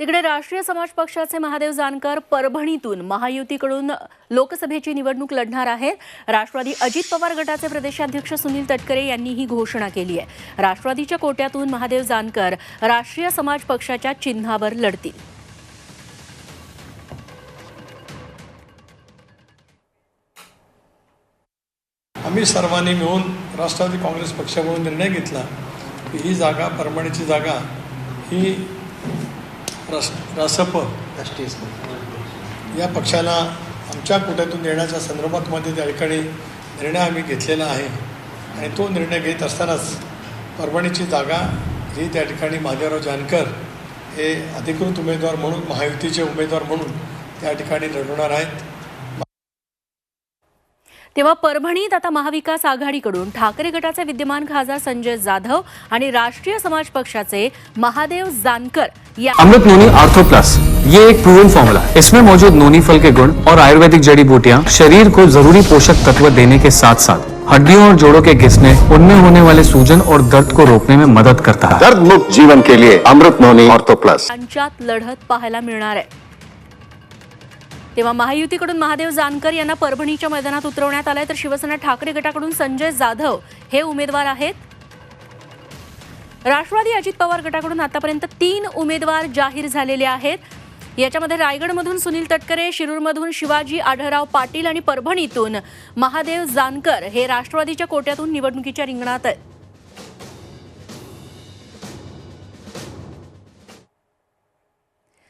तिकडे राष्ट्रीय समाज पक्षाचे महादेव जानकर परभणीतून महायुतीकडून लोकसभेची निवडणूक लढणार आहेत. राष्ट्रवादी अजित पवार गटाचे प्रदेशाध्यक्ष सुनील तटकरे यांनी ही घोषणा केली आहे. राष्ट्रवादीच्या कोट्यातून महादेव जानकर राष्ट्रीय समाज पक्षाच्या चिन्हावर लढतील. आम्ही सर्वांनी मिळून राष्ट्रवादी काँग्रेस पक्षाकडून निर्णय घेतला. की ही जागा परभणीची जागा ही रस रासप राष्ट्रीय या पक्षाला आमच्या कोट्यातून देण्याच्या संदर्भातमध्ये त्या ठिकाणी निर्णय आम्ही घेतलेला आहे. आणि तो निर्णय घेत असतानाच परभणीची जागा ही त्या ठिकाणी महादेवराव जानकर हे अधिकृत उमेदवार म्हणून महायुतीचे उमेदवार म्हणून त्या ठिकाणी लढवणार आहेत. तेव्हा परभणीत आता महाविकास आघाडीकडून ठाकरे गटाचे विद्यमान खासदार संजय जाधव आणि राष्ट्रीय समाज पक्षाचे महादेव जानकर या अमृत नोनी आर्थो प्लस. ये एक प्रूवन फॉर्मूला इसमें मौजूद नोनी फल के गुण और आयुर्वेदिक जड़ी बूटियाँ शरीर को जरूरी पोषक तत्व देने के साथ साथ हड्डियों और जोड़ों के घिसने उनमें होने वाले सूजन और दर्द को रोकने में मदद करता है। दर्द मुक्त जीवन के लिए अमृत नोनी ऑर्थो प्लस। यांच्यात लढत पाहायला मिळणार आहे. तेव्हा महायुतीकडून महादेव जानकर यांना परभणीच्या मैदानात उतरवण्यात आलंय. तर शिवसेना ठाकरे गटाकडून संजय जाधव हे उमेदवार आहेत. राष्ट्रवादी अजित पवार गटाकडून आतापर्यंत तीन उमेदवार जाहीर झालेले आहेत. याच्यामध्ये रायगडमधून सुनील तटकरे शिरूरमधून शिवाजी आढळराव पाटील आणि परभणीतून महादेव जानकर हे राष्ट्रवादीच्या कोट्यातून निवडणुकीच्या रिंगणात आहेत.